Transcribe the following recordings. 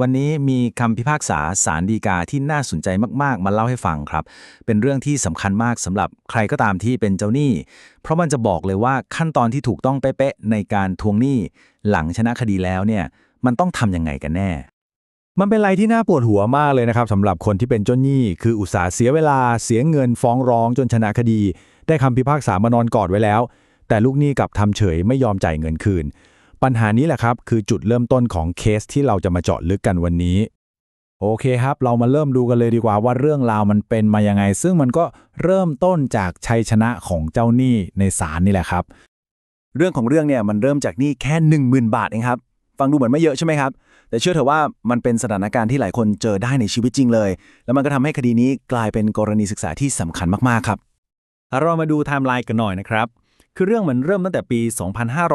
วันนี้มีคำพิพากษาสารดีกาที่น่าสนใจมากๆ มาเล่าให้ฟังครับ เป็นเรื่องที่สำคัญมากสำหรับใครก็ตามที่เป็นเจ้าหนี้ เพราะมันจะบอกเลยว่าขั้นตอนที่ถูกต้องเป๊ะๆในการทวงหนี้ หลังชนะคดีแล้วเนี่ยมันต้องทำยังไงกันแน่ มันเป็นอะไรที่น่าปวดหัวมากเลยนะครับสำหรับคนที่เป็นเจ้าหนี้ คืออุตสาห์เสียเวลาเสียเงินฟ้องร้องจนชนะคดี ได้คำพิพากษามานอนกอดไว้แล้ว แต่ลูกหนี้กลับทำเฉยไม่ยอมจ่ายเงินคืน ปัญหานี้แหละครับ คือจุดเริ่มต้นของเคสที่เราจะมาเจาะลึกกันวันนี้ โอเคครับ เรามาเริ่มดูกันเลยดีกว่าว่าเรื่องราวมันเป็นมายังไง ซึ่งมันก็เริ่มต้นจากชัยชนะของเจ้าหนี้ในศาลนี่แหละครับ เรื่องของเรื่องเนี่ยมันเริ่มจากหนี้แค่ 10,000 บาทเองครับฟังดูเหมือนไม่เยอะใช่ไหมครับ แต่เชื่อเถอะว่ามันเป็นสถานการณ์ที่หลายคนเจอได้ในชีวิตจริงเลย แล้วมันก็ทำให้คดีนี้กลายเป็นกรณีศึกษาที่สำคัญมากๆครับ เรามาดูไทม์ไลน์กันหน่อยนะครับ คือเรื่องมันเริ่มตั้งแต่ปี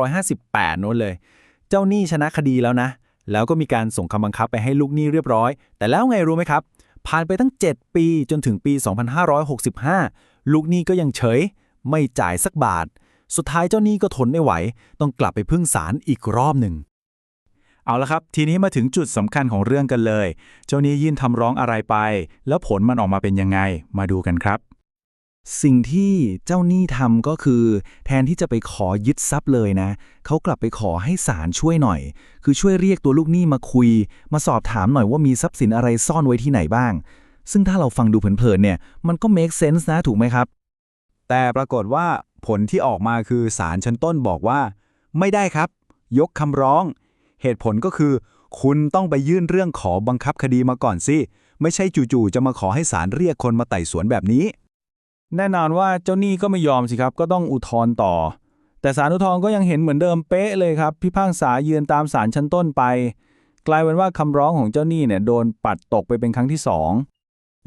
2558โน้นเลย เจ้าหนี้ชนะคดีแล้วนะ แล้วก็มีการส่งคำบังคับไปให้ลูกหนี้เรียบร้อย แต่แล้วไงรู้ไหมครับ ผ่านไปตั้ง 7 ปีจนถึงปี 2565 ลูกหนี้ก็ยังเฉย ไม่จ่ายสักบาท สุดท้ายเจ้าหนี้ก็ทนไม่ไหว ต้องกลับไปพึ่งศาลอีกรอบหนึ่งเอาละครับ ทีนี้มาถึงจุดสำคัญของเรื่องกันเลย เจ้าหนี้ยื่นทำร้องอะไรไป แล้วผลมันออกมาเป็นยังไง มาดูกันครับ สิ่งที่เจ้าหนี้ทำก็คือ แทนที่จะไปขอยึดทรัพย์เลยนะ เขากลับไปขอให้ศาลช่วยหน่อย คือช่วยเรียกตัวลูกหนี้มาคุย มาสอบถามหน่อยว่ามีทรัพย์สินอะไรซ่อนไว้ที่ไหนบ้าง ซึ่งถ้าเราฟังดูเผินๆเนี่ย มันก็ make sense นะถูกไหมครับ แต่ปรากฏว่าผลที่ออกมาคือศาลชั้นต้นบอกว่า ไม่ได้ครับ ยกคำร้อง เหตุผลก็คือ คุณต้องไปยื่นเรื่องขอบังคับคดีมาก่อนสิไม่ใช่จู่ๆจะมาขอให้ศาลเรียกคนมาไต่สวนแบบนี้ แน่นอนว่าเจ้าหนี้ก็ไม่ยอมสิครับ ก็ต้องอุทธรณ์ต่อ แต่ศาลอุทธรณ์ก็ยังเห็นเหมือนเดิมเป๊ะเลยครับ พิพากษายืนตามศาลชั้นต้นไป กลายเป็นว่าคำร้องของเจ้าหนี้เนี่ยโดนปัดตกไปเป็นครั้งที่สอง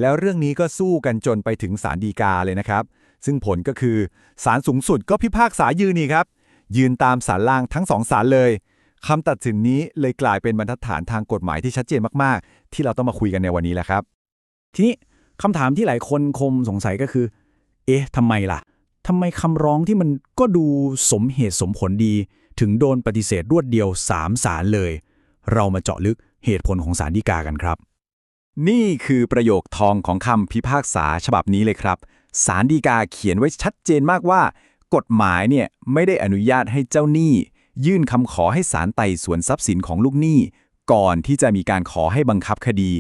แล้วเรื่องนี้ก็สู้กันจนไปถึงศาลฎีกาเลยนะครับ ซึ่งผลก็คือศาลสูงสุดก็พิพากษายืนนี่ครับ ยืนตามศาลล่างทั้งสองศาลเลยคำตัดสินนี้เลยกลายเป็นบรรทัดฐานทางกฎหมายที่ชัดเจนมาก ๆ ที่เราต้องมาคุยกันในวันนี้แหละครับ ทีนี้คำถามที่หลายคนคงสงสัยก็คือ เอ๊ะทำไมล่ะทำไมคำร้องที่มันก็ดูสมเหตุสมผลดี ถึงโดนปฏิเสธรวดเดียว3ศาลเลย เรามาเจาะลึกเหตุผลของศาลฎีกากันครับ นี่คือประโยคทองของคำพิพากษาฉบับนี้เลยครับศาลฎีกาเขียนไว้ชัดเจนมากว่า กฎหมายเนี่ยไม่ได้อนุญาตให้เจ้าหนี้ ยื่นคำขอให้ศาลไต่สวนทรัพย์สินของลูกหนี้ ก่อนที่จะมีการขอให้บังคับคดี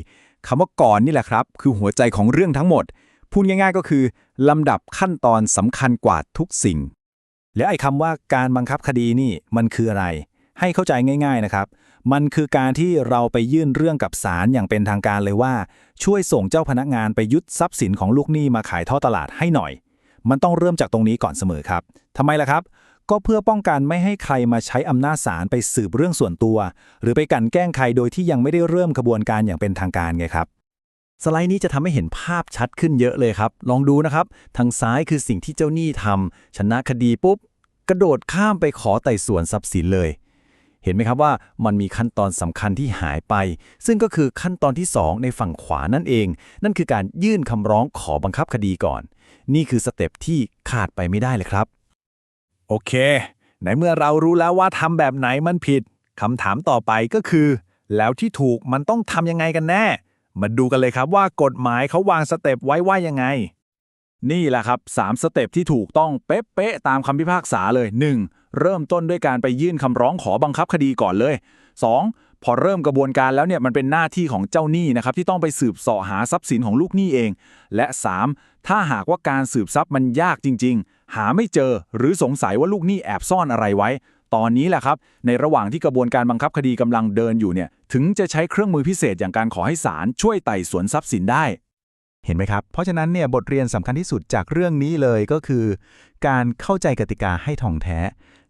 คำว่าก่อนนี่แหละครับ คือหัวใจของเรื่องทั้งหมด พูดง่ายๆก็คือลำดับขั้นตอนสำคัญกว่าทุกสิ่ง แล้วไอ้คำว่าการบังคับคดีนี่มันคืออะไร ให้เข้าใจง่าย ๆนะครับ มันคือการที่เราไปยื่นเรื่องกับศาลอย่างเป็นทางการเลยว่า ช่วยส่งเจ้าพนักงานไปยึดทรัพย์สินของลูกหนี้มาขายท่อตลาดให้หน่อย มันต้องเริ่มจากตรงนี้ก่อนเสมอครับทำไมล่ะครับก็เพื่อป้องกันไม่ให้ใครมาใช้อำนาจศาลไปสืบเรื่องส่วนตัว หรือไปกันแกล้งใครโดยที่ยังไม่ได้เริ่มกระบวนการอย่างเป็นทางการไงครับ สไลด์นี้จะทำให้เห็นภาพชัดขึ้นเยอะเลยครับ ลองดูนะครับ ทางซ้ายคือสิ่งที่เจ้าหนี้ทำชนะคดีปุ๊บ กระโดดข้ามไปขอไต่สวนทรัพย์สินเลย เห็นไหมครับว่ามันมีขั้นตอนสำคัญที่หายไป ซึ่งก็คือขั้นตอนที่ 2 ในฝั่งขวานั่นเอง นั่นคือการยื่นคำร้องขอบังคับคดีก่อน นี่คือสเต็ปที่ขาดไปไม่ได้เลยครับ โอเค ในเมื่อเรารู้แล้วว่าทำแบบไหนมันผิดคำถามต่อไปก็คือ แล้วที่ถูกมันต้องทำยังไงกันแน่ มาดูกันเลยครับว่ากฎหมายเขาวางสเต็ปไว้ว่ายังไง นี่แหละครับ3สเต็ปที่ถูกต้องเป๊ะๆตามคำพิพากษาเลย 1. เริ่มต้นด้วยการไปยื่นคำร้องขอบังคับคดีก่อนเลย 2. พอเริ่มกระบวนการแล้วเนี่ยมันเป็นหน้าที่ของเจ้าหนี้นะครับที่ต้องไปสืบเสาะหาทรัพย์สินของลูกหนี้เอง และ 3. ถ้าหากว่าการสืบทรัพย์มันยากจริง ๆ หาไม่เจอหรือสงสัยว่าลูกหนี้แอบซ่อนอะไรไว้ ตอนนี้แหละครับ ในระหว่างที่กระบวนการบังคับคดีกำลังเดินอยู่เนี่ย ถึงจะใช้เครื่องมือพิเศษอย่างการขอให้ศาลช่วยไต่สวนทรัพย์สินได้ เห็นไหมครับ เพราะฉะนั้นเนี่ยบทเรียนสำคัญที่สุดจากเรื่องนี้เลยก็คือ การเข้าใจกติกาให้ท่องแท้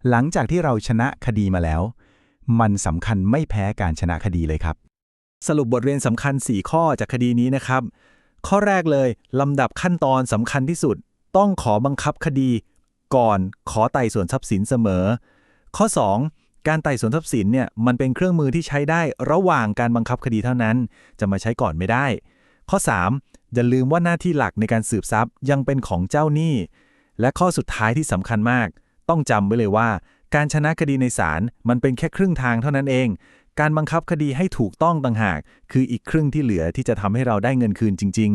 หลังจากที่เราชนะคดีมาแล้ว มันสำคัญไม่แพ้การชนะคดีเลยครับ สรุปบทเรียนสำคัญ 4 ข้อจากคดีนี้นะครับ ข้อแรกเลยลำดับขั้นตอนสำคัญที่สุด ต้องขอบังคับคดี ก่อนขอไต่สวนทรัพย์สินเสมอ ข้อ 2 การไต่สวนทรัพย์สินเนี่ยมันเป็นเครื่องมือที่ใช้ได้ระหว่างการบังคับคดีเท่านั้น จะมาใช้ก่อนไม่ได้ ข้อ 3 อย่าลืมว่าหน้าที่หลักในการสืบทรัพย์ยังเป็นของเจ้าหนี้ และข้อสุดท้ายที่สำคัญมาก ต้องจำไว้เลยว่า การชนะคดีในศาลมันเป็นแค่ครึ่งทางเท่านั้นเอง การบังคับคดีให้ถูกต้องต่างหาก คืออีกครึ่งที่เหลือที่จะทำให้เราได้เงินคืนจริง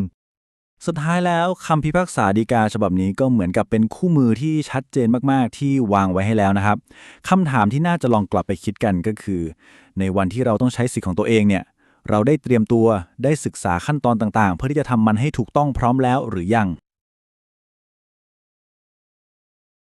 สุดท้ายแล้วคำพิพากษาฎีกาฉบับนี้ก็เหมือนกับเป็นคู่มือที่ชัดเจนมาก ๆ ที่วางไว้ให้แล้วนะครับคำถามที่น่าจะลองกลับไปคิดกันก็คือ ในวันที่เราต้องใช้สิทธิ์ของตัวเองเนี่ย เราได้เตรียมตัวได้ศึกษาขั้นตอนต่าง ๆ เพื่อที่จะทำมันให้ถูกต้องพร้อมแล้วหรือยัง